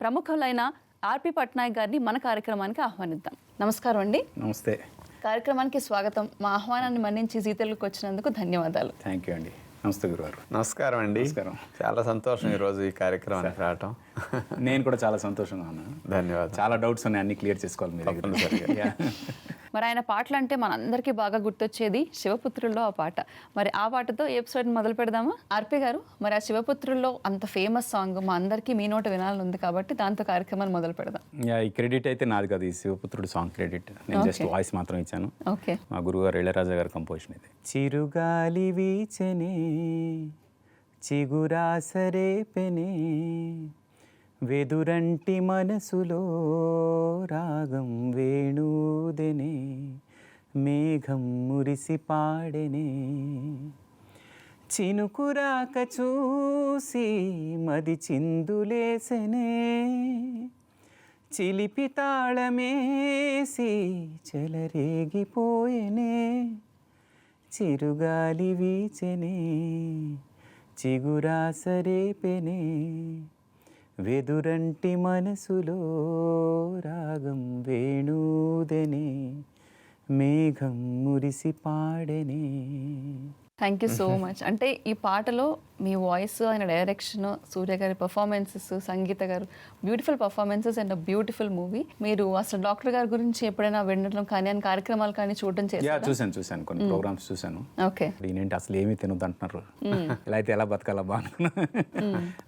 ప్రముఖులైన ఆర్పి పట్నాయక్ గారిని మన కార్యక్రమానికి ఆహ్వానిద్దాం. నమస్కారం అండి. నమస్తే. కార్యక్రమానికి స్వాగతం. మా ఆహ్వానాన్ని మన్నించి జీతలకు వచ్చినందుకు ధన్యవాదాలు. థ్యాంక్ యూ అండి. నమస్తే గురువారు. నమస్కారం అండి. నమస్కారం. చాలా సంతోషం ఈరోజు ఈ కార్యక్రమానికి రావటం. నేను కూడా చాలా సంతోషంగా ఉన్నాను. ధన్యవాదాలు. చాలా డౌట్స్ ఉన్నాయి అన్ని క్లియర్ చేసుకోవాలి మీ దగ్గర. తప్పనిసరిగా. మరి ఆయన పాటలు అంటే మనందరికీ బాగా గుర్తొచ్చేది శివపుత్రుల్లో ఆ పాట. మరి ఆ పాటతో ఎపిసోడ్ మొదలు పెడదామా? ఆర్పి గారు మరి ఆ శివపుత్రుల్లో అంత ఫేమస్ సాంగ్ మా అందరికీ మీ నోట వినాలని ఉంది కాబట్టి దాంతో కార్యక్రమాన్ని మొదలు పెడదాం. ఈ క్రెడిట్ అయితే నాది కాదు ఈ శివపుత్రుడు సాంగ్ క్రెడిట్ నేను జస్ట్. వాయిస్ మాత్రం ఇచ్చాను. ఓకే మా గురుగారు ఇళయరాజా గారి కంపోజిషన్ ఇది. చిరుగాలి వీచనే చిగురాసరే పెనే వెదురంటి మనసులో రాగం వేణూదెనే మేఘం మురిసి పాడెనే చినుకురాక చూసి మది చిందులేసెనే చిలిపి తాళమేసి చెలరేగిపోయెనే. చిరుగాలి వీచెనే చిగురాసరేపెనే వెదురంటి మనసులో రాగం వేణూదనే మేఘం మురిసి పాడనే థ్యాంక్ యూ సో మచ్ అంటే ఈ పాటలో మీ వాయిస్ ఆయన డైరెక్షన్ సూర్య గారి పర్ఫార్మెన్సెస్ సంగీత గారు beautiful performances and beautiful movie మీరు అసలు డాక్టర్ గారి గురించి ఎప్పుడైనా వినడం కానీ ఆయన కార్యక్రమాలు కానీ చూడడం చేశారా? చూశాను చూశాను. కొన్ని ప్రోగ్రామ్స్ చూశాను. ఓకే ఈయనేంటి అసలు ఏమీ తినొద్దు అంటున్నారు? ఇలా అయితే ఎలా బతకాలా బా అనుకున్నా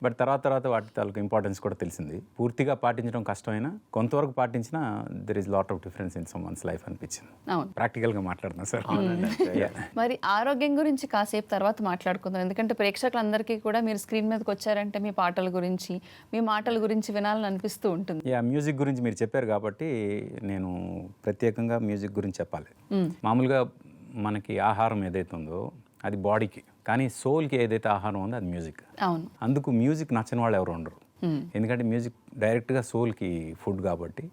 బట్ తర్వాత తర్వాత వాటి తాలూకు ఇంపార్టెన్స్ కూడా తెలిసింది. పూర్తిగా పాటించడం కష్టమైనా కొంతవరకు పాటించినా there is lot of difference in some one's life అనిపించింది. అవును. ప్రాక్టికల్గా మాట్లాడుతున్నా సార్ Yeah. మరి ఆరోగ్యం గురించి కాసేపు తర్వాత మాట్లాడుకుందాం. ఎందుకంటే ప్రేక్షకులందరికీ కూడా మీరు స్క్రీన్ మీదకి వచ్చారంటే మీ పాటల గురించి మీ మాటల గురించి వినాలని అనిపిస్తూ ఉంటుంది. యా మ్యూజిక్ గురించి మీరు చెప్పారు కాబట్టి నేను ప్రత్యేకంగా మ్యూజిక్ గురించి చెప్పాలి. మామూలుగా మనకి ఆహారం ఏదైతే ఉందో అది బాడీకి కానీ సోల్కి ఏదైతే ఆహారం ఉందో అది మ్యూజిక్. అవును. అందుకు మ్యూజిక్ నచ్చని వాళ్ళు ఎవరు ఉండరు. ఎందుకంటే మ్యూజిక్ డైరెక్ట్గా సోల్కి ఫుడ్ కాబట్టి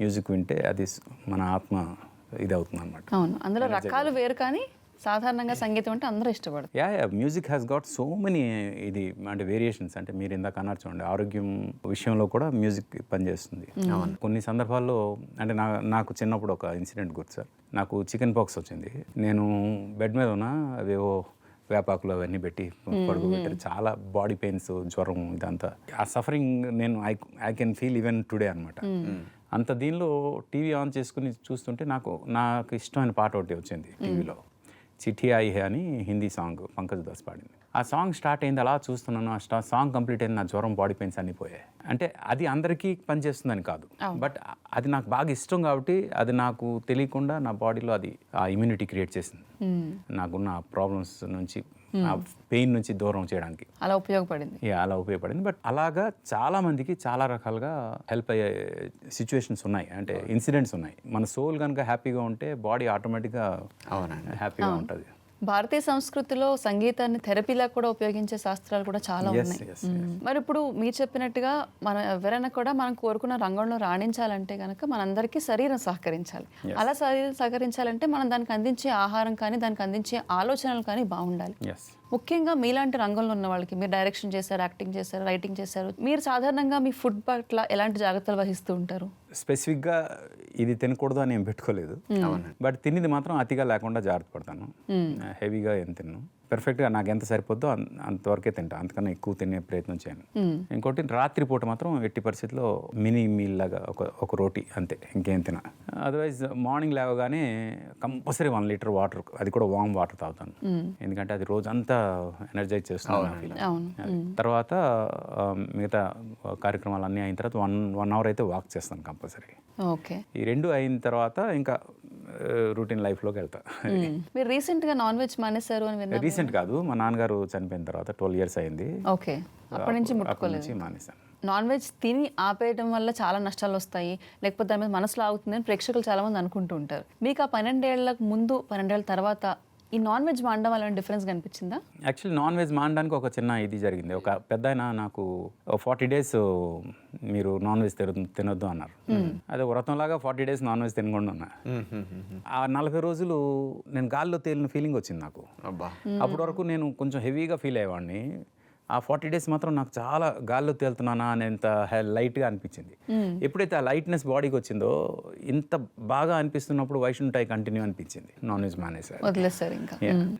మ్యూజిక్ వింటే అది మన ఆత్మ ఇది అవుతుంది అనమాట అవును. అందులో రకాలు వేరు కానీ సాధారణంగా సంగీతం అంటే అందరూ ఇష్టపడతారు. Yeah yeah music has got so many ఇది అంటే వేరియేషన్స్ అంటే మీరు ఇందాక అన్నారు చూడండి ఆరోగ్యం విషయంలో కూడా మ్యూజిక్ పనిచేస్తుంది. కొన్ని సందర్భాల్లో అంటే నా నాకు చిన్నప్పుడు ఒక ఇన్సిడెంట్ గుర్తు సార్. నాకు చికెన్ పాక్స్ వచ్చింది. నేను బెడ్ మీద ఉన్న అవేవో వేపాకులు అవన్నీ పెట్టి పడుకోబెట్టారు. చాలా బాడీ పెయిన్స్ జ్వరం ఇదంతా. ఆ సఫరింగ్ నేను I I can feel even today అనమాట అంత దీనిలో టీవీ ఆన్ చేసుకుని చూస్తుంటే నాకు నాకు ఇష్టమైన పాట ఒకటి వచ్చింది టీవీలో. చిఠి ఆయి హే అని హిందీ సాంగ్ పంకజ్ దాస్ పాడింది. ఆ సాంగ్ స్టార్ట్ అయింది అలా చూస్తున్నాను ఆ సాంగ్ కంప్లీట్ అయింది నా జ్వరం బాడీ పెయిన్స్ అన్ని పోయాయి. అంటే అది అందరికీ పనిచేస్తుందని కాదు. బట్ అది నాకు బాగా ఇష్టం కాబట్టి అది నాకు తెలియకుండా నా బాడీలో అది ఆ ఇమ్యూనిటీ క్రియేట్ చేసింది. నాకున్న ప్రాబ్లమ్స్ నుంచి ఆ పెయిన్ నుంచి దూరం చేయడానికి. అలా ఉపయోగపడింది. యా అలా ఉపయోగపడింది. బట్ అలాగా చాలా మందికి చాలా రకాలుగా హెల్ప్ అయ్యే సిచ్యువేషన్స్ ఉన్నాయి. అంటే ఇన్సిడెంట్స్ ఉన్నాయి. మన సోల్ కనుక హ్యాపీగా ఉంటే బాడీ ఆటోమేటిక్గా అవునండి. హ్యాపీగా ఉంటుంది. భారతీయ సంస్కృతిలో సంగీతాన్ని థెరపీలా కూడా ఉపయోగించే శాస్త్రాలు కూడా చాలా ఉన్నాయి. మరి ఇప్పుడు మీరు చెప్పినట్టుగా మనం ఎవరైనా కూడా మనం కోరుకున్న రంగంలో రాణించాలంటే కనుక మనందరికీ శరీరం సహకరించాలి. అలా శరీరం సహకరించాలంటే మనం దానికి అందించే ఆహారం కానీ దానికి అందించే ఆలోచనలు కానీ బాగుండాలి. ముఖ్యంగా మీలాంటి రంగంలో ఉన్న వాళ్ళకి మీరు డైరెక్షన్ చేశారు యాక్టింగ్ చేశారు రైటింగ్ చేశారు. మీరు సాధారణంగా మీ ఫుడ్ పట్ల ఎలాంటి జాగ్రత్తలు వహిస్తూ ఉంటారు? స్పెసిఫిక్గా ఇది తినకూడదు అని ఏం పెట్టుకోలేదు. బట్ తినేది మాత్రం అతిగా లేకుండా జాగ్రత్త పడతాను. హెవీగా ఏం తిన్ను. పర్ఫెక్ట్గా నాకు ఎంత సరిపోద్దో అంతవరకే తింటా. అంతకన్నా ఎక్కువ తినే ప్రయత్నం చేయను. ఇంకోటి రాత్రి పూట మాత్రం ఎట్టి పరిస్థితిలో మినీ మీల్ లాగా ఒక ఒక రోటీ అంతే. ఇంకేం తిన. అదర్వైజ్ మార్నింగ్ లేవగానే కంపల్సరీ వన్ లీటర్ వాటర్ అది కూడా వామ్ వాటర్ తాగుతాను. ఎందుకంటే అది రోజంతా ఎనర్జైజ్ చేస్తుంది. తర్వాత మిగతా కార్యక్రమాలు అన్నీ అయిన తర్వాత వన్ వన్ అవర్ అయితే వాక్ చేస్తాను కంపల్సరీ. ఓకే. ఈ రెండు అయిన తర్వాత ఇంకా రూటీన్ లైఫ్లోకి వెళ్తా. మీరు రీసెంట్గా నాన్ వెజ్ మానేశారు అని రీసెంట్ కాదు మా నాన్నగారు చనిపోయిన తర్వాత ట్వెల్వ్ ఇయర్స్ అయింది. ఓకే. అప్పటి నుంచి ముట్టుకోలేదు. మానేశాను. నాన్ వెజ్ తిని ఆపేయడం వల్ల చాలా నష్టాలు వస్తాయి. లేకపోతే దాని మీద మనసు లాగుతుందని ప్రేక్షకులు చాలా మంది అనుకుంటూ ఉంటారు. మీకు ఆ పన్నెండేళ్ళకు ముందు పన్నెండేళ్ళ తర్వాత ఈ నాన్ వెజ్ మానడం వల్ల డిఫరెన్స్ కనిపించిందా? యాక్చువల్లీ నాన్ వెజ్ మానడానికి ఒక చిన్న ఇది జరిగింది. ఒక పెద్ద ఆయన నాకు ఫార్టీ డేస్ మీరు నాన్ వెజ్ తిన తినొద్దు అన్నారు. అదే వ్రతంలాగా ఫార్టీ డేస్ నాన్ వెజ్ తినకుండా ఉన్నా. ఆ నలభై రోజులు నేను గాల్లో తేలిన ఫీలింగ్ వచ్చింది నాకు. అబ్బా. అప్పటి వరకు నేను కొంచెం హెవీగా ఫీల్ అయ్యేవాడిని. ఆ ఫార్టీ డేస్ మాత్రం నాకు చాలా గాల్లో తేలుతున్నానా అనేంత లైట్గా అనిపించింది. ఎప్పుడైతే ఆ లైట్నెస్ బాడీకి వచ్చిందో ఇంత బాగా అనిపిస్తున్నప్పుడు వై షుడ్ ఐ కంటిన్యూ అనిపించింది నాన్ వెజ్ మానేసారు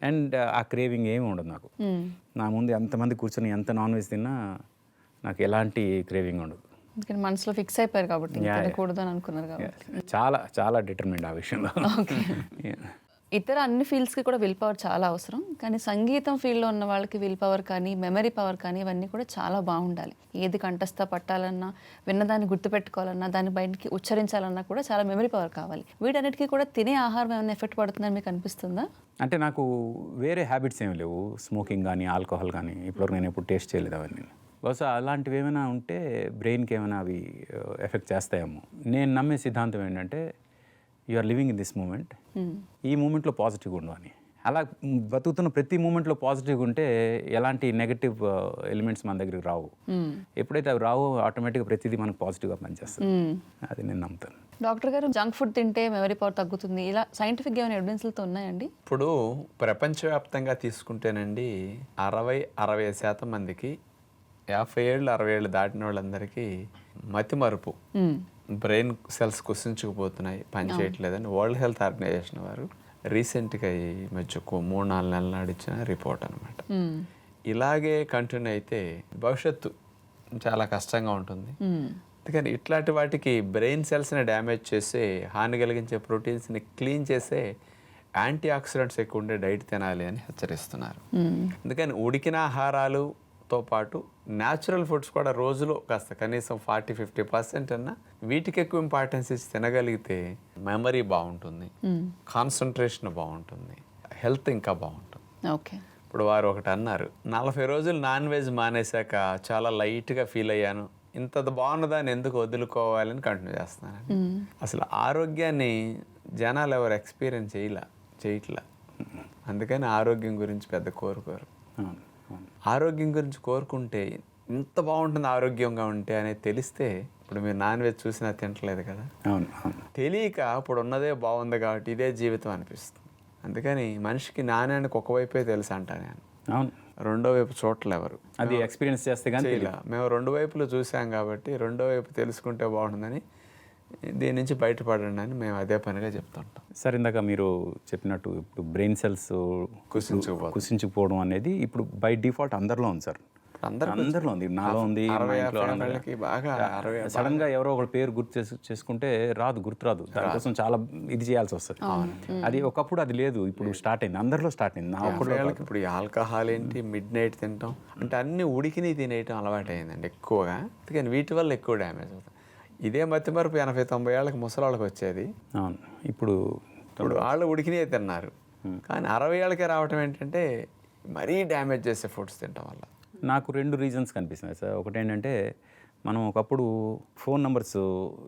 అండ్ ఆ క్రేవింగ్ ఏమి ఉండదు నాకు. నా ముందు ఎంతమంది కూర్చొని ఎంత నాన్ వెజ్ తిన్నా నాకు ఎలాంటి క్రేవింగ్ ఉండదు. మనసులో ఫిక్స్ అయిపోయారు కాబట్టి. తినకూడదు అని అనుకున్నారు కాబట్టి. చాలా చాలా డిటర్మిండ్ ఆ విషయంలో. ఇతర అన్ని ఫీల్డ్స్కి కూడా విల్ పవర్ చాలా అవసరం. కానీ సంగీతం ఫీల్డ్లో ఉన్న వాళ్ళకి విల్ పవర్ కానీ మెమరీ పవర్ కానీ ఇవన్నీ కూడా చాలా బాగుండాలి. ఏది కంఠస్థ పట్టాలన్నా విన్నదాన్ని గుర్తుపెట్టుకోవాలన్నా దాన్ని బయటికి ఉచ్చరించాలన్నా కూడా చాలా మెమరీ పవర్ కావాలి. వీటన్నిటికీ కూడా తినే ఆహారం ఏమైనా ఎఫెక్ట్ పడుతుందని మీకు అనిపిస్తుందా? అంటే నాకు వేరే హ్యాబిట్స్ ఏమి లేవు. స్మోకింగ్ కానీ ఆల్కహాల్ కానీ ఇప్పటివరకు నేను ఎప్పుడు టేస్ట్ చేయలేదు అవన్నీ. బహుశా అలాంటివి ఏమైనా ఉంటే బ్రెయిన్కి ఏమైనా అవి ఎఫెక్ట్ చేస్తాయేమో. నేను నమ్మే సిద్ధాంతం ఏంటంటే you are living in this moment. ఈ మూమెంట్లో పాజిటివ్గా ఉండు అని. అలా బతుకుతున్న ప్రతి మూమెంట్లో పాజిటివ్గా ఉంటే ఎలాంటి నెగటివ్ ఎలిమెంట్స్ మన దగ్గరికి రావు. ఎప్పుడైతే అవి రావో ఆటోమేటిక్గా ప్రతిదీ మనకు పాజిటివ్గా పనిచేస్తుంది. అది నేను నమ్ముతాను. డాక్టర్ గారు జంక్ ఫుడ్ తింటే మెమరీ పవర్ తగ్గుతుంది. ఇలా సైంటిఫిక్ ఏమైనా ఎవిడెన్స్లతో ఉన్నాయండి? ఇప్పుడు ప్రపంచవ్యాప్తంగా తీసుకుంటేనండి అరవై అరవై శాతం మందికి యాభై ఏళ్ళు అరవై ఏళ్ళు దాటిన వాళ్ళందరికీ మతిమరుపు బ్రెయిన్ సెల్స్ కుసించుకుపోతున్నాయి పనిచేయట్లేదని వరల్డ్ హెల్త్ ఆర్గనైజేషన్ వారు రీసెంట్గా ఈ మధ్య మూడు నాలుగు నెలల నాడు ఇచ్చిన రిపోర్ట్ అనమాట ఇలాగే కంటిన్యూ అయితే భవిష్యత్తు చాలా కష్టంగా ఉంటుంది. అందుకని ఇట్లాంటి వాటికి బ్రెయిన్ సెల్స్ని డ్యామేజ్ చేసే హాని కలిగించే ప్రోటీన్స్ని క్లీన్ చేసే యాంటీ ఆక్సిడెంట్స్ ఎక్కువ ఉండే డైట్ తినాలి అని హెచ్చరిస్తున్నారు. అందుకని ఉడికిన ఆహారాలుతో పాటు న్యాచురల్ ఫుడ్స్ కూడా రోజులో కాస్త కనీసం ఫార్టీ ఫిఫ్టీ పర్సెంట్ అన్నా వీటికి ఎక్కువ ఇంపార్టెన్స్ ఇచ్చి తినగలిగితే మెమరీ బాగుంటుంది. కాన్సన్ట్రేషన్ బాగుంటుంది. హెల్త్ ఇంకా బాగుంటుంది. ఓకే. ఇప్పుడు వారు ఒకటి అన్నారు నలభై రోజులు నాన్ వెజ్ మానేశాక చాలా లైట్గా ఫీల్ అయ్యాను. ఇంత బాగున్నదాన్ని ఎందుకు వదులుకోవాలని కంటిన్యూ చేస్తున్నాను అసలు ఆరోగ్యాన్ని జనాలు ఎవరు ఎక్స్పీరియన్స్ చేయలే చేయట్లా? అందుకని ఆరోగ్యం గురించి పెద్ద కోరుకోరు. ఆరోగ్యం గురించి కోరుకుంటే ఇంత బాగుంటుంది ఆరోగ్యంగా ఉంటే అనేది తెలిస్తే ఇప్పుడు మీరు నాన్ వెజ్ చూసినా తింటలేదు కదా. అవును అవును. తెలియక ఇప్పుడు ఉన్నదే బాగుంది కాబట్టి ఇదే జీవితం అనిపిస్తుంది. అందుకని మనిషికి నాణ్యానికి ఒకవైపే తెలుసు అంటా నేను. అవును. రెండో వైపు చూడలే ఎవరు? అది ఎక్స్పీరియన్స్ చేస్తే కానీ మేము రెండు వైపులు చూసాం కాబట్టి రెండో వైపు తెలుసుకుంటే బాగుంటుందని దీని నుంచి బయటపడండి అని మేము అదే పనిగా చెప్తుంటాం. సార్ ఇందాక మీరు చెప్పినట్టు ఇప్పుడు బ్రెయిన్ సెల్స్ కుసించుకుపోతుంది. కుసించుకుపోవడం అనేది ఇప్పుడు బై డిఫాల్ట్ అందరిలో ఉంది సార్. అందరిలో ఉంది. నాలో ఉంది సడన్గా ఎవరో ఒకటి పేరు గుర్తు చేసు చేసుకుంటే రాదు గుర్తు రాదు. దానికోసం చాలా ఇది చేయాల్సి వస్తుంది. అది ఒకప్పుడు అది లేదు. ఇప్పుడు స్టార్ట్ అయింది. అందరిలో స్టార్ట్ అయింది. నా ఏళ్ళకి ఇప్పుడు ఈ ఆల్కహాల్ ఏంటి మిడ్ నైట్ తింటాం అంటే అన్ని ఉడికిని తినేయటం అలవాటు అయిందండి ఎక్కువగా. అందుకని వీటి వల్ల ఎక్కువ డ్యామేజ్ అవుతుంది. ఇదే మతిమరుపు ఎనభై తొంభై ఏళ్ళకి ముసలాళ్ళకి వచ్చేది. అవును. ఇప్పుడు ఇప్పుడు వాళ్ళు ఉడికినే తిన్నారు. కానీ అరవై ఏళ్ళకే రావటం ఏంటంటే మరీ డ్యామేజ్ చేసే ఫుడ్స్ తినటం వల్ల. నాకు రెండు రీజన్స్ కనిపిస్తున్నాయి సార్. ఒకటి ఏంటంటే మనం ఒకప్పుడు ఫోన్ నంబర్స్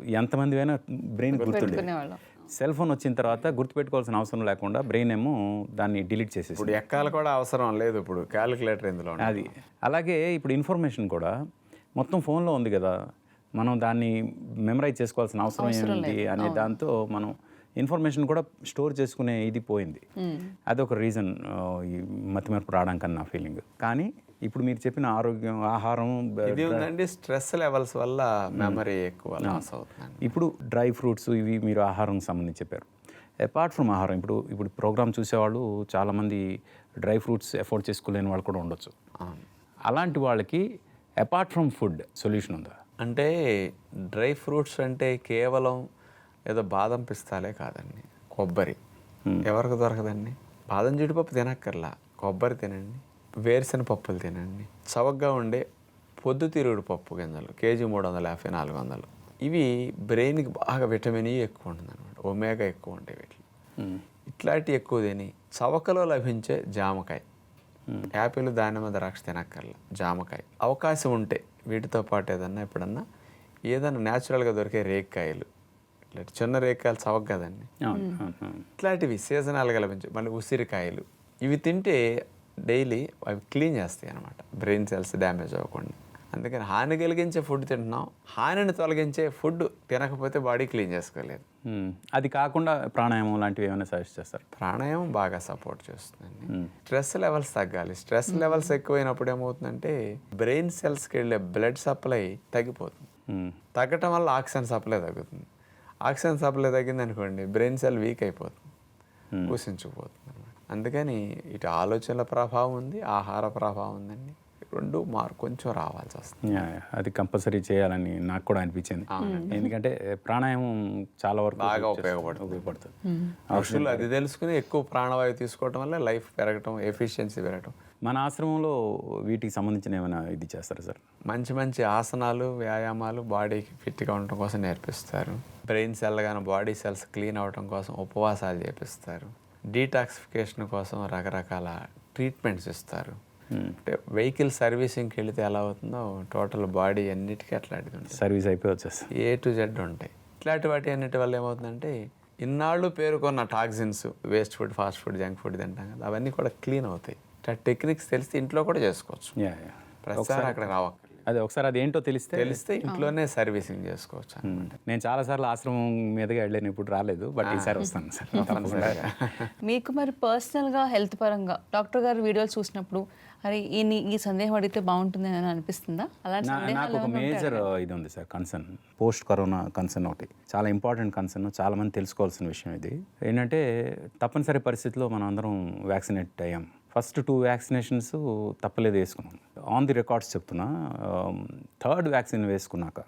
ఎంతమంది అయినా బ్రెయిన్ పెట్టుకునేవాళ్ళం. సెల్ ఫోన్ వచ్చిన తర్వాత గుర్తుపెట్టుకోవాల్సిన అవసరం లేకుండా బ్రెయిన్ ఏమో దాన్ని డిలీట్ చేసేసి ఇప్పుడు ఎక్కాలు కూడా అవసరం లేదు ఇప్పుడు క్యాలిక్యులేటర్ ఇందులో ఉంది. అది. అలాగే ఇప్పుడు ఇన్ఫర్మేషన్ కూడా మొత్తం ఫోన్లో ఉంది కదా. మనం దాన్ని మెమరైజ్ చేసుకోవాల్సిన అవసరం ఏంటి అనే దాంతో మనం ఇన్ఫర్మేషన్ కూడా స్టోర్ చేసుకునే ఇది పోయింది. అదొక రీజన్ ఈ మతిమరుపు రావడానికి నా ఫీలింగ్ కానీ ఇప్పుడు మీరు చెప్పిన ఆరోగ్యం ఆహారం ఇది స్ట్రెస్ లెవెల్స్ వల్ల మెమరీ ఎక్కువ లాస్ ఇప్పుడు డ్రై ఫ్రూట్స్ ఇవి మీరు ఆహారం సంబంధించి చెప్పారు. అపార్ట్ ఫ్రమ్ ఆహారం ఇప్పుడు ఇప్పుడు ప్రోగ్రామ్ చూసేవాళ్ళు చాలామంది డ్రై ఫ్రూట్స్ ఎఫోర్డ్ చేసుకోలేని వాళ్ళు కూడా ఉండొచ్చు. అలాంటి వాళ్ళకి అపార్ట్ ఫ్రమ్ ఫుడ్ సొల్యూషన్ ఉందా? అంటే డ్రై ఫ్రూట్స్ అంటే కేవలం ఏదో బాదం పిస్తాలే కాదండి కొబ్బరి. ఎవరికి దొరకదండి? బాదం జీడిపప్పు తినక్కర్లా. కొబ్బరి తినండి వేరుశెనగ పప్పులు తినండి. చవకగా ఉండే పొద్దుతిరుగుడు పప్పు గింజలు కేజీ మూడు వందల యాభై నాలుగు వందలు. ఇవి బ్రెయిన్కి బాగా విటమిన్ ఈ ఎక్కువ ఉంటుంది అనమాట ఒమేగా ఎక్కువ ఉంటాయి వీటిలో. ఇట్లాంటి ఎక్కువ తిని చవకలో లభించే జామకాయ. యాపిల్ దానిమ్మ ద్రాక్ష తినక్కర్లా. జామకాయ. అవకాశం ఉంటే వీటితో పాటు ఏదన్నా ఎప్పుడన్నా ఏదన్నా న్యాచురల్గా దొరికే రేక్కాయలు. ఇట్లా చిన్న రేక్కాయలు చవక కదండి. ఇట్లాంటివి సీజనల్గా లభించే మళ్ళీ ఉసిరికాయలు. ఇవి తింటే డైలీ అవి క్లీన్ చేస్తాయి అనమాట బ్రెయిన్ సెల్స్ డ్యామేజ్ అవ్వకుండా. అందుకని హాని కలిగించే ఫుడ్ తింటున్నాం. హానిని తొలగించే ఫుడ్ తినకపోతే బాడీ క్లీన్ చేసుకోలేదు. అది కాకుండా ప్రాణాయామం లాంటివి ఏమైనా సజెస్ట్ చేస్తారు? ప్రాణాయామం బాగా సపోర్ట్ చేస్తుందండి. స్ట్రెస్ లెవెల్స్ తగ్గాలి. స్ట్రెస్ లెవెల్స్ ఎక్కువైనప్పుడు ఏమవుతుందంటే బ్రెయిన్ సెల్స్కి వెళ్ళే బ్లడ్ సప్లై తగ్గిపోతుంది. తగ్గటం వల్ల ఆక్సిజన్ సప్లై తగ్గుతుంది. ఆక్సిజన్ సప్లై తగ్గింది అనుకోండి బ్రెయిన్ సెల్ వీక్ అయిపోతుంది. కుసించుకుపోతుంది అందుకని ఇటు ఆలోచనల ప్రభావం ఉంది ఆహార ప్రభావం ఉందండి. రెండు మార్ కొంచెం రావాల్సి వస్తుంది. Yeah, yeah. అది కంపల్సరీ చేయాలని నాకు కూడా అనిపించింది. ఎందుకంటే ప్రాణాయామం చాలా వరకు బాగా. ఉపయోగపడుతుంది. ఉపయోగపడుతుంది. ఋషులు అది తెలుసుకుని ఎక్కువ ప్రాణవాయువు తీసుకోవడం వల్ల లైఫ్ పెరగటం ఎఫిషియన్సీ పెరగటం. మన ఆశ్రమంలో వీటికి సంబంధించిన ఏమైనా ఇది చేస్తారా సార్? మంచి మంచి ఆసనాలు వ్యాయామాలు బాడీకి ఫిట్గా ఉండటం కోసం నేర్పిస్తారు. బ్రెయిన్ సెల్ కానీ బాడీ సెల్స్ క్లీన్ అవ్వటం కోసం ఉపవాసాలు చేపిస్తారు. డీటాక్సిఫికేషన్ కోసం రకరకాల ట్రీట్మెంట్స్ ఇస్తారు. వెహికల్ సర్వీసింగ్కి వెళితే ఎలా అవుతుందో టోటల్ బాడీ అన్నిటికీ అట్లాంటిది ఉంటుంది. సర్వీస్ అయిపోయి వచ్చేస్తుంది ఏ టు జెడ్ ఉంటాయి. ఇట్లాంటి వాటి అన్నిటి వల్ల ఏమవుతుందంటే ఇన్నాళ్ళు పేరుకున్న toxins waste food fast food junk food తింటాం కదా అవన్నీ కూడా క్లీన్ అవుతాయి. ఇట్లా టెక్నిక్స్ తెలిస్తే ఇంట్లో కూడా చేసుకోవచ్చు. Yeah yeah. ప్రతిసారి అక్కడ రావక్కర్లేదు. అదే ఒకసారి అది ఏంటో తెలిస్తే తెలిస్తే ఇంట్లోనే సర్వీసింగ్ చేసుకోవచ్చు మ్మ్. నేను చాలాసార్లు ఆశ్రమం మీదుగా వెళ్ళాను ఇప్పుడు రాలేదు బట్ ఈసారి వస్తాను సార్. మీకు మరి పర్సనల్గా హెల్త్ పరంగా డాక్టర్ గారు వీడియోలు చూసినప్పుడు అరే ఈ సందేహం అడిగితే బాగుంటుంది అని అనిపిస్తుందా? అలాంటి నాకు ఒక? మేజర్ ఇది ఉంది sir concern post corona concern ఒకటి. చాలా ఇంపార్టెంట్ కన్సర్న్ చాలా మంది తెలుసుకోవాల్సిన విషయం ఇది. ఏంటంటే తప్పనిసరి పరిస్థితిలో మనం అందరం వ్యాక్సినేట్ అయ్యాం. ఫస్ట్ టూ వ్యాక్సినేషన్స్ తప్పలేదు వేసుకున్నాం. ఆన్ ది రికార్డ్స్ చెప్తున్నా థర్డ్ వ్యాక్సిన్ వేసుకున్నాక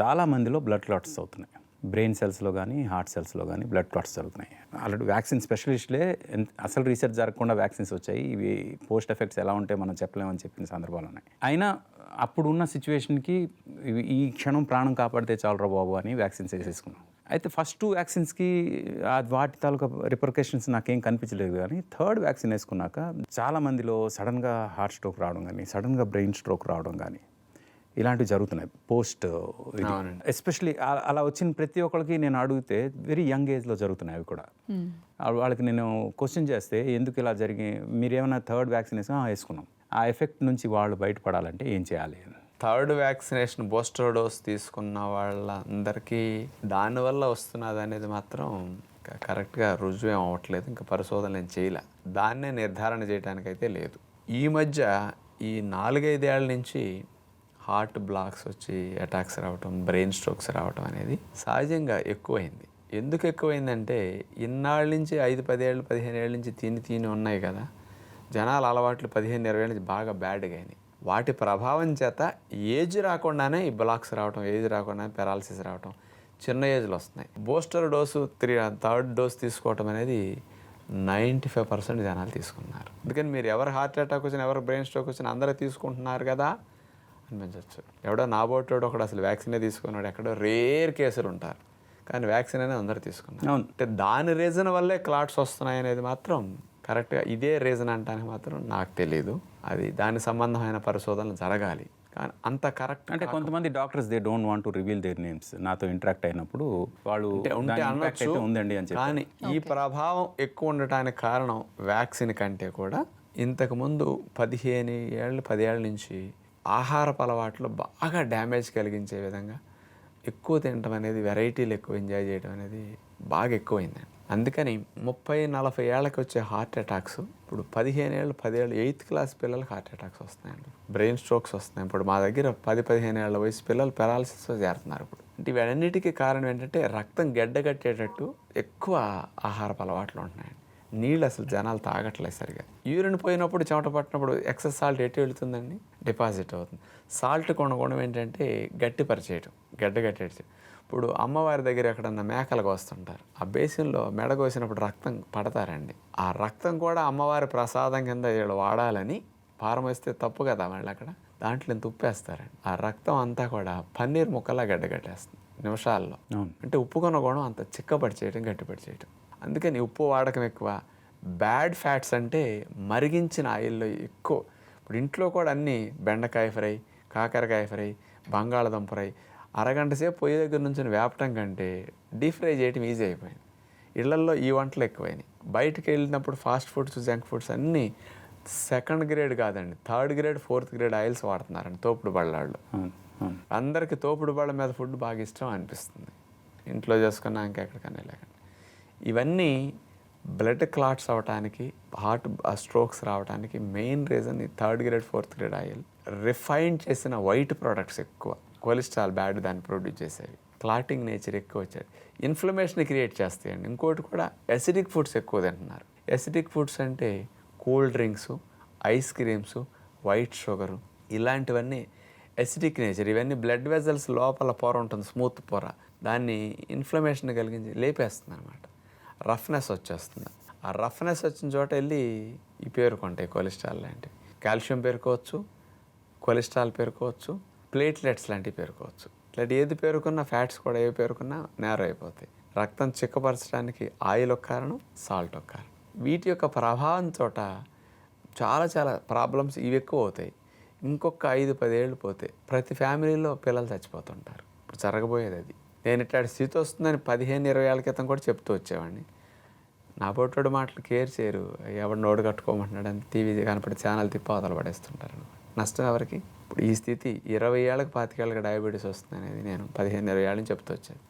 చాలా మందిలో బ్లడ్ క్లాట్స్ అవుతున్నాయి. బ్రెయిన్ సెల్స్లో కానీ హార్ట్ సెల్స్లో కానీ బ్లడ్ క్లాట్స్ జరుగుతున్నాయి. ఆల్రెడీ వ్యాక్సిన్ స్పెషలిస్ట్లే అసలు రీసెర్చ్ జరగకుండా వ్యాక్సిన్స్ వచ్చాయి. ఇవి పోస్ట్ ఎఫెక్ట్స్ ఎలా ఉంటాయి మనం చెప్పలేమని చెప్పిన సందర్భాలు ఉన్నాయి. అయినా అప్పుడు ఉన్న సిచ్యువేషన్కి ఈ క్షణం ప్రాణం కాపాడితే చాలరా బాబు అని వ్యాక్సిన్స్ వేసేసుకున్నాం. అయితే ఫస్ట్ టూ వ్యాక్సిన్స్కి వాటి తాలూకా రిపర్కేషన్స్ నాకేం కనిపించలేదు కానీ థర్డ్ వ్యాక్సిన్ వేసుకున్నాక చాలా మందిలో సడన్గా హార్ట్ స్ట్రోక్ రావడం కానీ సడన్గా బ్రెయిన్ స్ట్రోక్ రావడం కానీ ఇలాంటివి జరుగుతున్నాయి. పోస్ట్. ఎస్పెషలీ అలా వచ్చిన ప్రతి ఒక్కరికి నేను అడిగితే వెరీ యంగ్ ఏజ్లో జరుగుతున్నాయి అవి కూడా. ఆ వాళ్ళకి నేను క్వశ్చన్ చేస్తే ఎందుకు ఇలా జరిగి మీరు ఏమైనా థర్డ్ వ్యాక్సిన్ వేసినా "ఆ, వేసుకున్నాం. ఆ ఎఫెక్ట్ నుంచి వాళ్ళు బయటపడాలంటే ఏం చేయాలి? థర్డ్ వ్యాక్సినేషన్ బూస్టర్ డోస్ తీసుకున్న వాళ్ళందరికీ దానివల్ల వస్తున్నది అనేది మాత్రం కరెక్ట్గా రుజువు ఏం అవ్వట్లేదు. ఇంకా పరిశోధనలు ఏం చేయలే. దాన్నే నిర్ధారణ చేయడానికైతే లేదు. ఈ మధ్య ఈ నాలుగైదేళ్ళ నుంచి హార్ట్ బ్లాక్స్ వచ్చి అటాక్స్ రావటం బ్రెయిన్ స్ట్రోక్స్ రావటం అనేది సహజంగా ఎక్కువైంది. ఎందుకు ఎక్కువైందంటే ఇన్నాళ్ళ నుంచి ఐదు పదేళ్ళు పదిహేను ఏళ్ళ నుంచి తిని తిని ఉన్నాయి కదా. జనాల అలవాట్లు పదిహేను ఇరవై ఏళ్ళ నుంచి బాగా బ్యాడ్గా అయినాయి. వాటి ప్రభావం చేత ఏజ్ రాకుండానే ఈ బ్లాక్స్ రావటం ఏజ్ రాకుండానే పెరాలసిస్ రావటం చిన్న ఏజ్లో వస్తున్నాయి. Booster dose three third dose తీసుకోవటం అనేది నైంటీ ఫైవ్ పర్సెంట్ జనాలు తీసుకున్నారు. అందుకని మీరు ఎవరు హార్ట్ అటాక్ వచ్చినా ఎవరు బ్రెయిన్ స్ట్రోక్ వచ్చినా అందరూ తీసుకుంటున్నారు కదా. అనిపించవచ్చు. ఎవడో నాబోటోడు ఒకడు అసలు వ్యాక్సినే తీసుకున్నాడు. ఎక్కడో రేర్ కేసులు ఉంటారు. కానీ వ్యాక్సిన్ అనేది అందరూ తీసుకున్నారు. అంటే దాని రీజన్ వల్లే క్లాట్స్ వస్తున్నాయి అనేది మాత్రం కరెక్ట్గా ఇదే రీజన్ అంటానికి మాత్రం నాకు తెలియదు అది దాని సంబంధమైన పరిశోధనలు జరగాలి. కానీ అంత కరెక్ట్ అంటే కొంతమంది doctors they don't want to reveal their names. నాతో ఇంటరాక్ట్ అయినప్పుడు వాళ్ళు ఉంటే అనొచ్చు ఉందండి అని చెప్పి కానీ ఈ ప్రభావం ఎక్కువ ఉండటానికి కారణం వ్యాక్సిన్ కంటే కూడా ఇంతకు ముందు పదిహేను ఏళ్ళు పదేళ్ళ నుంచి ఆహారపు అలవాట్లు బాగా డ్యామేజ్ కలిగించే విధంగా ఎక్కువ తినటం అనేది వెరైటీలు ఎక్కువ ఎంజాయ్ చేయడం అనేది బాగా ఎక్కువైందండి అందుకని ముప్పై నలభై ఏళ్ళకి వచ్చే హార్ట్ అటాక్స్ ఇప్పుడు పదిహేను ఏళ్ళు పదేళ్ళు ఎయిత్ క్లాస్ పిల్లలకు హార్ట్ అటాక్స్ వస్తున్నాయండి. బ్రెయిన్ స్ట్రోక్స్ వస్తున్నాయి. ఇప్పుడు మా దగ్గర పది పదిహేను ఏళ్ళ వయసు పిల్లలు పెరాలసిస్ చేరుతున్నారు ఇప్పుడు. అంటే ఇవన్నిటికీ కారణం ఏంటంటే రక్తం గడ్డగట్టేటట్టు ఎక్కువ ఆహారపు అలవాట్లు ఉంటున్నాయండి. నీళ్ళు అసలు జనాలు తాగట్లేదు సరిగా. యూరిన్ పోయినప్పుడు చెమట పట్టినప్పుడు ఎక్సెస్ సాల్ట్ ఎటు వెళుతుందండి? డిపాజిట్ అవుతుంది. సాల్ట్ కొనగొనడం ఏంటంటే గట్టిపరిచేయటం గడ్డ కట్టేయటం ఇప్పుడు అమ్మవారి దగ్గర ఎక్కడన్నా మేకలకు వస్తుంటారు ఆ బేసిన్లో మెడకోసినప్పుడు రక్తం పడతారండి. ఆ రక్తం కూడా అమ్మవారి ప్రసాదం కింద వీళ్ళు వాడాలని పారమేస్తే తప్పు కదా మళ్ళీ అక్కడ? దాంట్లో ఇంత ఉప్పేస్తారండి. ఆ రక్తం అంతా కూడా పన్నీర్ ముక్కలా గడ్డగట్టేస్తుంది నిమిషాల్లో. అంటే ఉప్పు కొనగొనడం అంత చిక్కపడి చేయడం గట్టిపడి చేయడం. అందుకని ఉప్పు వాడకం ఎక్కువ. బ్యాడ్ ఫ్యాట్స్ అంటే మరిగించిన ఆయిల్లో ఎక్కువ ఇప్పుడు ఇంట్లో కూడా అన్నీ బెండకాయ ఫ్రై కాకరకాయ ఫ్రై బంగాళదుంప ఫ్రై. అరగంట సేపు పొయ్యి దగ్గర నుంచి వేపటం కంటే డీప్ ఫ్రై చేయడం ఈజీ అయిపోయింది. ఇళ్ళల్లో ఈ వంటలు ఎక్కువైనాయి. బయటకు వెళ్ళినప్పుడు ఫాస్ట్ ఫుడ్స్ జంక్ ఫుడ్స్ అన్నీ సెకండ్ గ్రేడ్ కాదండి. Third grade fourth grade oils వాడుతున్నారండి తోపుడు బళ్ళాళ్ళు. అందరికి తోపుడు బళ్ళ మీద ఫుడ్ బాగా ఇష్టం అనిపిస్తుంది. ఇంట్లో చేసుకున్నా ఇంకెక్కడికైనా లేకండి ఇవన్నీ బ్లడ్ క్లాట్స్ అవ్వటానికి హార్ట్ స్ట్రోక్స్ రావడానికి మెయిన్ రీజన్ ఈ third grade fourth grade oil refine చేసిన వైట్ ప్రోడక్ట్స్ ఎక్కువ. కొలెస్ట్రాల్ బ్యాడ్ దాన్ని ప్రొడ్యూస్ చేసేవి. క్లాటింగ్ నేచర్ ఎక్కువ వచ్చాయి ఇన్ఫ్లమేషన్ క్రియేట్ చేస్తాయండి. ఇంకోటి కూడా ఎసిడిక్ ఫుడ్స్ ఎక్కువ తింటున్నారు. ఎసిడిక్ ఫుడ్స్ అంటే cool drinks ice creams white sugar ఇలాంటివన్నీ ఎసిడిక్ నేచర్ ఇవన్నీ బ్లడ్ వెజల్స్ లోపల పొర ఉంటుంది స్మూత్ పొర. దాన్ని ఇన్ఫ్లమేషన్ కలిగించి లేపేస్తుంది అనమాట రఫ్నెస్ వచ్చేస్తుంది. ఆ రఫ్నెస్ వచ్చిన చోట వెళ్ళి ఈ పేరుకుంటాయి కొలెస్ట్రాల్ లాంటివి. కాల్షియం పేరుకోవచ్చు కొలెస్ట్రాల్ పేరుకోవచ్చు ప్లేట్లెట్స్ లాంటివి పేరుకోవచ్చు. ఇట్లాంటి ఏది పేరుకున్నా ఫ్యాట్స్ కూడా ఏ పేరుకున్నా నేర అయిపోతాయి. రక్తం చిక్కపరచడానికి ఆయిల్ ఒక కారణం సాల్ట్ ఒక కారణం. వీటి యొక్క ప్రభావం చోట చాలా చాలా ప్రాబ్లమ్స్ ఇవి ఎక్కువ అవుతాయి. ఇంకొక ఐదు పదేళ్ళు పోతే ప్రతి ఫ్యామిలీలో పిల్లలు చచ్చిపోతుంటారు. ఇప్పుడు జరగబోయేది అది. నేను ఇట్లాంటి స్థితి వస్తుందని పదిహేను ఇరవై ఏళ్ళ క్రితం కూడా చెప్తూ వచ్చేవాడిని. నా పొట్టోడు మాటలు కేర్ చేయరు. ఎవడు నోడు కట్టుకోమంటున్నాడు అని టీవీ కనపడి ఛానల్ తిప్ప అవతల పడేస్తుంటారు. నష్టం ఎవరికి? ఇప్పుడు ఈ స్థితి ఇరవై ఏళ్ళకి పాతికేళ్ళకి డయాబెటీస్ వస్తుంది అనేది నేను పదిహేను ఇరవై ఏళ్ళని చెప్తూ వచ్చేది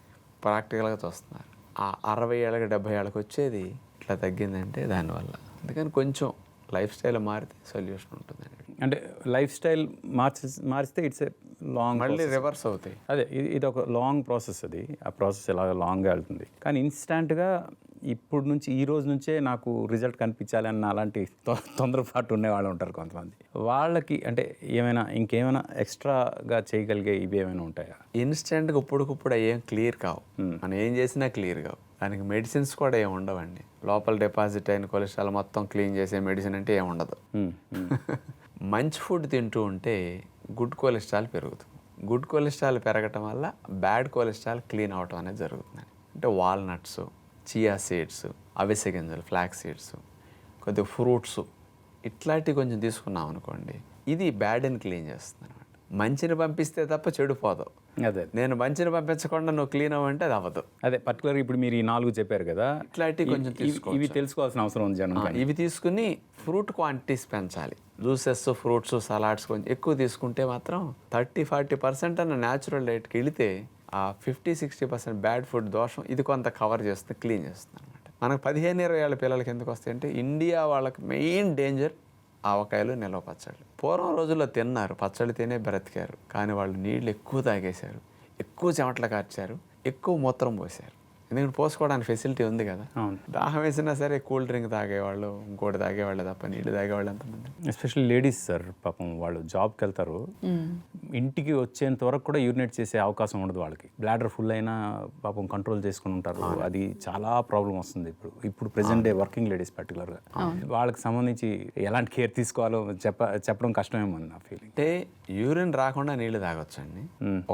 ప్రాక్టికల్గా చూస్తున్నారు. ఆ అరవై ఏళ్ళకి డెబ్బై ఏళ్ళకి వచ్చేది ఇట్లా తగ్గిందంటే దానివల్ల. అందుకని కొంచెం లైఫ్ స్టైల్ మారితే సొల్యూషన్ ఉంటుందండి. అంటే లైఫ్ స్టైల్ మార్చి మారిస్తే ఇట్స్ ఏ లాంగ్ మళ్ళీ రివర్స్ అవుతాయి. అదే ఇది ఇది ఒక లాంగ్ ప్రాసెస్ అది. ఆ ప్రాసెస్ ఇలా లాంగ్గా వెళ్తుంది. కానీ ఇన్స్టాంట్గా ఇప్పుడు నుంచి ఈ రోజు నుంచే నాకు రిజల్ట్ కనిపించాలి అన్న అలాంటి తొందరపాటు ఉండే వాళ్ళు ఉంటారు కొంతమంది. వాళ్ళకి అంటే ఏమైనా ఇంకేమైనా ఎక్స్ట్రాగా చేయగలిగే ఇవి ఏమైనా ఉంటాయా? ఇన్స్టెంట్గా ఇప్పుడుకిప్పుడు ఏం క్లియర్ కావు. మనం ఏం చేసినా క్లియర్ కావు. దానికి మెడిసిన్స్ కూడా ఏమి ఉండవండి. లోపల డిపాజిట్ అయిన కొలెస్ట్రాల్ మొత్తం క్లీన్ చేసే మెడిసిన్ అంటే ఏమి ఉండదు. మంచి ఫుడ్ తింటూ ఉంటే గుడ్ కొలెస్ట్రాల్ పెరుగుతుంది. గుడ్ కొలెస్ట్రాల్ పెరగటం వల్ల బ్యాడ్ కొలెస్ట్రాల్ క్లీన్ అవటం అనేది జరుగుతుంది అంటే వాల్నట్స్ చియా సీడ్స్ అవిసె గింజలు ఫ్లాక్ సీడ్స్ కొద్దిగా ఫ్రూట్స్ ఇట్లాంటివి కొంచెం తీసుకున్నాం అనుకోండి ఇది బ్యాడ్ని క్లీన్ చేస్తుంది అనమాట మంచిని పంపిస్తే తప్ప చెడిపోదు అదే. నేను మంచిని పంపించకుండా నువ్వు క్లీన్ అవ్వంటే అది అవ్వదు. అదే పర్టికులర్ ఇప్పుడు మీరు ఈ నాలుగు చెప్పారు కదా ఇట్లాంటివి కొంచెం ఇవి- తెలుసుకోవాల్సిన అవసరం ఉంది జనం ఇవి తీసుకుని ఫ్రూట్ క్వాంటిటీస్ పెంచాలి. జ్యూసెస్ ఫ్రూట్స్ సలాడ్స్ కొంచెం ఎక్కువ తీసుకుంటే మాత్రం థర్టీ ఫార్టీ పర్సెంట్ అన్న న్యాచురల్ డైట్కి వెళితే ఆ fifty sixty percent bad food దోషం ఇది కొంత కవర్ చేస్తుంది క్లీన్ చేస్తుంది అనమాట మనకు పదిహేను ఇరవై ఏళ్ళ పిల్లలకి ఎందుకు వస్తాయంటే ఇండియా వాళ్ళకి మెయిన్ డేంజర్ ఆవకాయలు నిల్వ పచ్చళ్ళు. పూర్వం రోజుల్లో తిన్నారు పచ్చళ్ళు తినే బ్రతికారు కానీ వాళ్ళు నీళ్ళు ఎక్కువ తాగేశారు ఎక్కువ చెమటలు కార్చారు ఎక్కువ మూత్రం పోసారు. ఎందుకంటే పోసుకోవడానికి ఫెసిలిటీ ఉంది కదా. అవును. దాహం వేసినా సరే కూల్ డ్రింక్ తాగేవాళ్ళు ఇంకోటి తాగేవాళ్ళు తప్ప నీళ్ళు తాగేవాళ్ళు ఎంతమంది? ఎస్పెషల్లీ లేడీస్ సార్ పాపం వాళ్ళు జాబ్కి వెళ్తారు. ఇంటికి వచ్చేంత వరకు కూడా యూరినేట్ చేసే అవకాశం ఉండదు వాళ్ళకి. బ్లాడర్ ఫుల్ అయినా పాపం కంట్రోల్ చేసుకుని ఉంటారు. అది చాలా ప్రాబ్లం వస్తుంది ఇప్పుడు. ఇప్పుడు ప్రెసెంట్ డే వర్కింగ్ లేడీస్ పర్టికులర్గా వాళ్ళకి సంబంధించి ఎలాంటి కేర్ తీసుకోవాలో చెప్ప చెప్పడం కష్టమేమో నా ఫీలింగ్ అంటే యూరిన్ రాకుండా నీళ్ళు తాగొచ్చండి.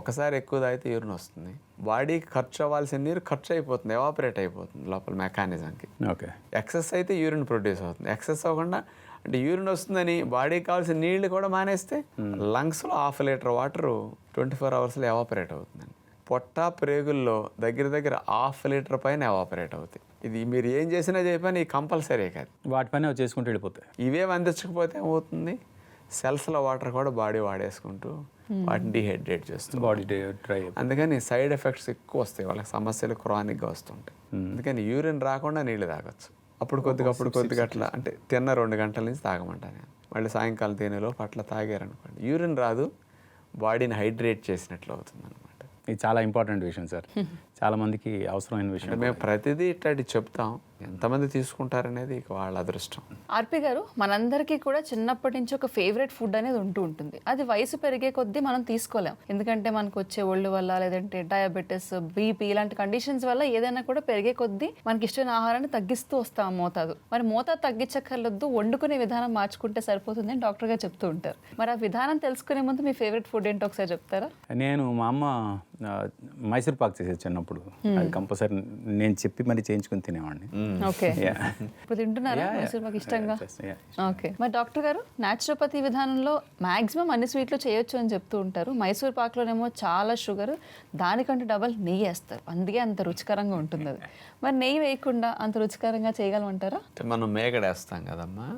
ఒకసారి ఎక్కువ తాగితే యూరిన్ వస్తుంది. బాడీకి ఖర్చు అవ్వాల్సిన నీరు ఖర్చు అయిపోతుంది ఎవాపరేట్ అయిపోతుంది లోపల మెకానిజంకి ఓకే ఎక్సెస్ అయితే యూరిన్ ప్రొడ్యూస్ అవుతుంది. ఎక్సెస్ అవ్వకుండా అంటే యూరిన్ వస్తుందని బాడీకి కావాల్సిన నీళ్ళు కూడా మానేస్తే లంగ్స్లో half litre water twenty four అవర్స్లో ఎవాపరేట్ అవుతుందండి. పొట్ట ప్రేగుల్లో దగ్గర దగ్గర హాఫ్ లీటర్ పైన ఎవాపరేట్ అవుతాయి. ఇది మీరు ఏం చేసినా చెప్పని కంపల్సరీ కాదు. వాటి పైన అవి చేసుకుంటూ వెళ్ళిపోతాయి. ఇవేం అందించకపోతే ఏమవుతుంది? సెల్స్లో వాటర్ కూడా బాడీ వాడేసుకుంటూ వాటిని డిహైడ్రేట్ చేస్తుంది బాడీ డ్రై అందుకని సైడ్ ఎఫెక్ట్స్ ఎక్కువ వస్తాయి. వాళ్ళకి సమస్యలు క్రానిక్గా వస్తుంటాయి. అందుకని యూరిన్ రాకుండా నీళ్ళు తాగొచ్చు. అప్పుడు కొద్దిగా అప్పుడు కొద్దిగా అట్లా అంటే తిన్న రెండు గంటల నుంచి తాగమంటాను నేను. మళ్ళీ సాయంకాలం తినేలోపు అట్లా తాగారనుకోండి. యూరిన్ రాదు బాడీని హైడ్రేట్ చేసినట్లు అవుతుంది అనమాట ఇది చాలా ఇంపార్టెంట్ విషయం సార్. చాలా మందికి అవసరమైన విషయం మేము ప్రతిదీ ఇట్లాంటి చెప్తాం. ఎంతమంది తీసుకుంటారనేది ఇక వాళ్ళ అదృష్టం. ఆర్పి గారు మనందరికీ కూడా చిన్నప్పటి నుంచి ఒక ఫేవరెట్ ఫుడ్ అనేది ఉంటూ ఉంటుంది. అది వయసు పెరిగే కొద్దీ మనం తీసుకోలేం. ఎందుకంటే మనకు వచ్చే ఒళ్ళు వల్ల లేదంటే డయాబెటీస్ బీపీ ఇలాంటి కండిషన్స్ వల్ల ఏదైనా కూడా పెరిగే కొద్దీ మనకి ఇష్టమైన ఆహారాన్ని తగ్గిస్తూ వస్తాం మోతాదు. మరి మోతాదు తగ్గించక్కర్లొద్దు వండుకునే విధానం మార్చుకుంటే సరిపోతుంది అని డాక్టర్ గారు చెప్తూ ఉంటారు. మరి ఆ విధానం తెలుసుకునే ముందు మీ ఫేవరెట్ ఫుడ్ ఏంటో ఒకసారి చెప్తారా? నేను మా అమ్మ మైసూర్ పాక్ చేసేది చిన్నప్పుడు. అది కంపల్సరీ నేను చెప్పి మరి చేయించుకుని తినేవాడిని. ఓకే. ఇప్పుడు తింటున్నారా. మైసూర్ పాక్ ఇష్టంగా. ఓకే మరి డాక్టర్ గారు న్యాచురోపతి విధానంలో మాక్సిమం అన్ని స్వీట్లు చేయొచ్చు అని చెప్తూ ఉంటారు. మైసూర్ పాక్లోనేమో చాలా షుగర్ దానికంటే డబల్ నెయ్యి వేస్తారు. అందుకే అంత రుచికరంగా ఉంటుంది అది. మరి నెయ్యి వేయకుండా అంత రుచికరంగా చేయగలమంటారా? అంటే మనం మేగడేస్తాం కదమ్మా.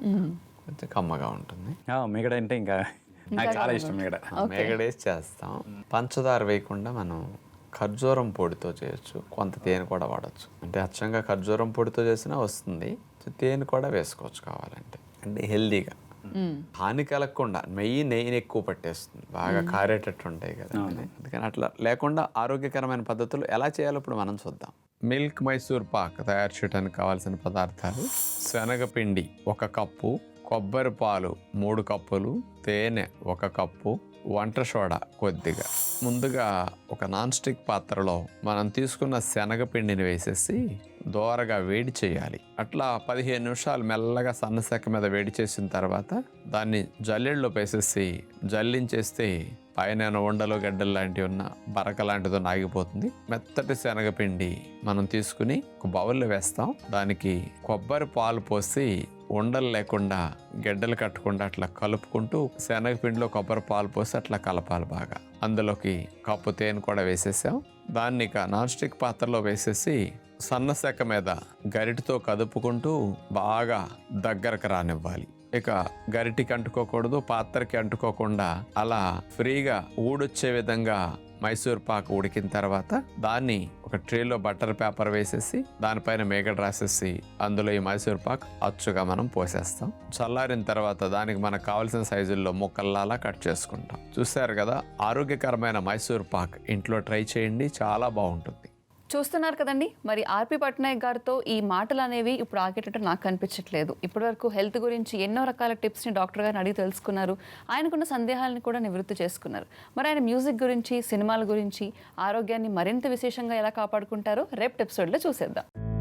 కొంచెం కమ్మగా ఉంటుంది. ఆ, మిగడ అంటే ఇంకా నాకు చాలా ఇష్టం మిగడ మేగడేసి చేస్తాం. పంచదార వేయకుండా మనం ఖర్జూరం పొడితో చేయొచ్చు. కొంత తేనె కూడా వాడచ్చు. అంటే అచ్చంగా ఖర్జూరం పొడితో చేసినా వస్తుంది. తేనె కూడా వేసుకోవచ్చు కావాలంటే. అంటే హెల్దీగా. హాని కలగకుండా నెయ్యి నెయ్యిని ఎక్కువ పట్టేస్తుంది. బాగా కారేటట్టు ఉంటాయి కదా. అందుకని అట్లా లేకుండా ఆరోగ్యకరమైన పద్ధతులు ఎలా చేయాలో ఇప్పుడు మనం చూద్దాం. మిల్క్ మైసూర్ పాక్ తయారు చేయడానికి కావాల్సిన పదార్థాలు శనగపిండి ఒక కప్పు కొబ్బరి పాలు మూడు కప్పులు తేనె ఒక కప్పు వంట సోడా కొద్దిగా. ముందుగా ఒక నాన్ స్టిక్ పాత్రలో మనం తీసుకున్న శనగపిండిని వేసేసి దోరగా వేడి చేయాలి. అట్లా పదిహేను నిమిషాలు మెల్లగా సన్నసెక్క మీద వేడి చేసిన తర్వాత దాన్ని జల్లెళ్ళలో వేసేసి జల్లించేస్తే పైన ఉండలు గడ్డలు లాంటివి ఉన్న బరక లాంటిదో నాగిపోతుంది. మెత్తటి శనగపిండి మనం తీసుకుని ఒక బౌల్లో వేస్తాం. దానికి కొబ్బరి పాలు పోసి ఉండలు లేకుండా గడ్డలు కట్టకుండా అట్లా కలుపుకుంటూ శనగపిండిలో కొబ్బరి పాలు పోసి అట్లా కలపాలి బాగా. అందులోకి కప్పు తేనె కూడా వేసేసాం. దాన్ని ఇక నాన్ స్టిక్ పాత్రలో వేసేసి సన్న సెక్క మీద గరిటితో కదుపుకుంటూ బాగా దగ్గరకు రానివ్వాలి. ఇక గరిటికి అంటుకోకూడదు పాత్రకి అంటుకోకుండా అలా ఫ్రీగా ఊడొచ్చే విధంగా మైసూర్ పాక్ ఉడికిన తర్వాత దాన్ని ఒక ట్రేలో బటర్ పేపర్ వేసేసి దానిపైన మేగడ రాసేసి అందులో ఈ మైసూర్ పాక్ అచ్చుగా మనం పోసేస్తాం. చల్లారిన తర్వాత దానికి మనకు కావాల్సిన సైజుల్లో ముక్కల్లాలా కట్ చేసుకుంటాం. చూసారు కదా ఆరోగ్యకరమైన మైసూర్ పాక్. ఇంట్లో ట్రై చేయండి చాలా బాగుంటుంది. చూస్తున్నారు కదండి. మరి ఆర్పి పట్నాయక్ గారితో ఈ మాటలు అనేవి ఇప్పుడు ఆగేటట్టు నాకు కనిపించట్లేదు. ఇప్పటివరకు హెల్త్ గురించి ఎన్నో రకాల టిప్స్ని డాక్టర్ గారిని అడిగి తెలుసుకున్నారు. ఆయనకున్న సందేహాలను కూడా నివృత్తి చేసుకున్నారు. మరి ఆయన మ్యూజిక్ గురించి సినిమాల గురించి ఆరోగ్యాన్ని మరింత విశేషంగా ఎలా కాపాడుకుంటారో రేపు ఎపిసోడ్లో చూసేద్దాం.